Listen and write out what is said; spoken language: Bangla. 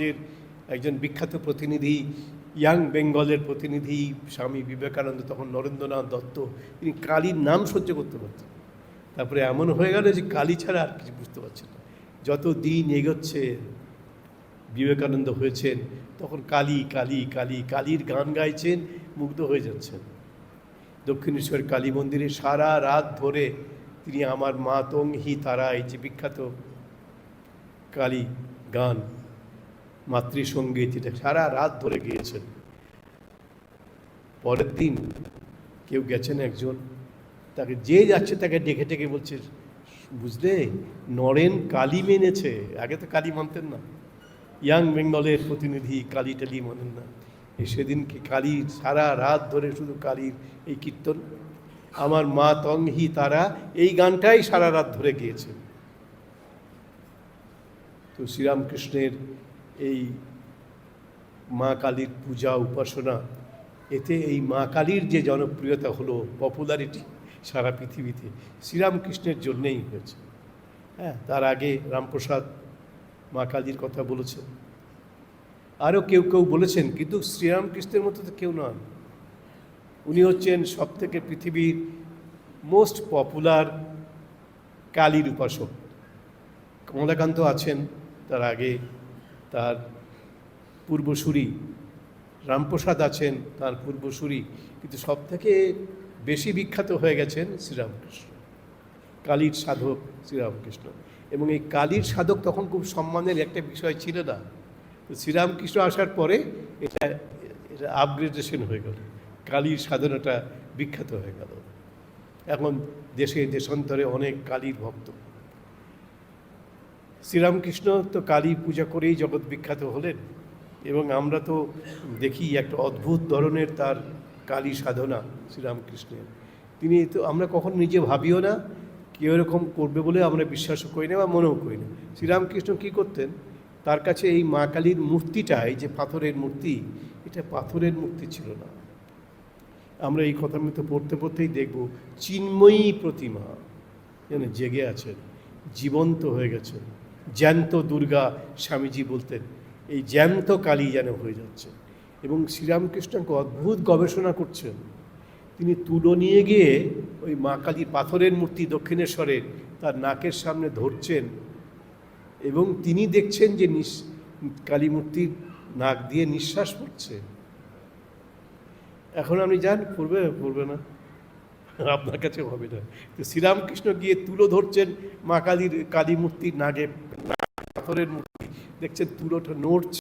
এর একজন বিখ্যাত প্রতিনিধি, ইয়াং বেঙ্গলের প্রতিনিধি স্বামী বিবেকানন্দ, তখন নরেন্দ্রনাথ দত্ত, তিনি কালীর নাম সহ্য করতে পারতেন। তারপরে এমন হয়ে গেল যে কালী ছাড়া আর কিছু বুঝতে পারছেন না। যত দিন এগোচ্ছে, বিবেকানন্দ হয়েছেন, তখন কালী কালী কালী, কালীর গান গাইছেন, মুগ্ধ হয়ে যাচ্ছেন। দক্ষিণেশ্বর কালী মন্দিরে সারা রাত ধরে তিনি আমার মা তংহি তারা এই যে বিখ্যাত কালী গান মাতৃসঙ্গীত, যেটা সারা রাত ধরে গিয়েছেন। পরের দিন কেউ গেছেন একজন, তাকে যে যাচ্ছে তাকে ডেকে ডেকে বলছে, বুঝলে, নরেন কালী মেনেছে। আগে তো কালী মানতেন না। ইয়াং বেঙ্গলের প্রতিনিধি কালী টালি মানেন না। সেদিনকে কালীর সারা রাত ধরে শুধু কালীর এই কীর্তন? আমার মা তংহি তারা, এই গানটাই সারা রাত ধরে গিয়েছেন তো শ্রীরামকৃষ্ণের এই মা কালীর পূজা উপাসনা, এতে এই মা কালীর যে জনপ্রিয়তা হলো পপুলারিটি সারা পৃথিবীতে, শ্রীরামকৃষ্ণের জন্যেই হয়েছে। হ্যাঁ তার আগে রামপ্রসাদ মা কালীর কথা বলেছেন। আরও কেউ কেউ বলেছেন, কিন্তু শ্রীরামকৃষ্ণের মতো তো কেউ নন। উনি হচ্ছেন সব থেকে পৃথিবীর মোস্ট পপুলার কালীর উপাসক। কমলাকান্ত আছেন তার আগে। তার পূর্বসূরি রামপ্রসাদ আছেন, তার পূর্বসূরি, কিন্তু সব থেকে বেশি বিখ্যাত হয়ে গেছেন শ্রীরামকৃষ্ণ, কালীর সাধক শ্রীরামকৃষ্ণ। এবং এই কালীর সাধক তখন খুব সম্মানের একটা বিষয় ছিল না। তো শ্রীরামকৃষ্ণ আসার পরে এটা এটা আপগ্রেডেশন হয়ে গেল, কালীর সাধনাটা বিখ্যাত হয়ে গেল। এখন দেশে, দেশান্তরে অনেক কালীর ভক্ত। শ্রীরামকৃষ্ণ তো কালী পূজা করেই জগৎ বিখ্যাত হলেন, এবং আমরা তো দেখি একটা অদ্ভুত ধরনের তার কালী সাধনা শ্রীরামকৃষ্ণের। তিনি তো আমরা কখন নিজে ভাবিও না কেউ এরকম করবে বলে আমরা বিশ্বাসও করি না বা মনেও করি না। শ্রীরামকৃষ্ণ কী করতেন? তার কাছে এই মা কালীর মূর্তিটা এই যে পাথরের মূর্তি, এটা পাথরের মূর্তি ছিল না। আমরা এই কথা মতো পড়তে পড়তেই দেখব চিন্ময়ী প্রতিমা, যেন জেগে আছেন, জীবন্ত হয়ে গেছেন। জ্যান্ত দুর্গা স্বামীজি বলতেন, এই জ্যান্ত কালী যেন হয়ে যাচ্ছে। এবং শ্রীরামকৃষ্ণকে অদ্ভুত গবেষণা করছেন। তিনি তুলো নিয়ে গিয়ে ওই মা কালী পাথরের মূর্তি দক্ষিণেশ্বরের তার নাকের সামনে ধরছেন এবং তিনি দেখছেন যে নিঃ, কালী মূর্তির নাক দিয়ে নিঃশ্বাস পড়ছে। এখন আপনি যান, পড়বে পড়বে না। আপনার কাছে হবে না। তো শ্রীরামকৃষ্ণ গিয়ে তুলো ধরছেন মা কালীর, কালী মূর্তির নাগে পাথরের মূর্তি। দেখছে তুলোটা নড়ছে।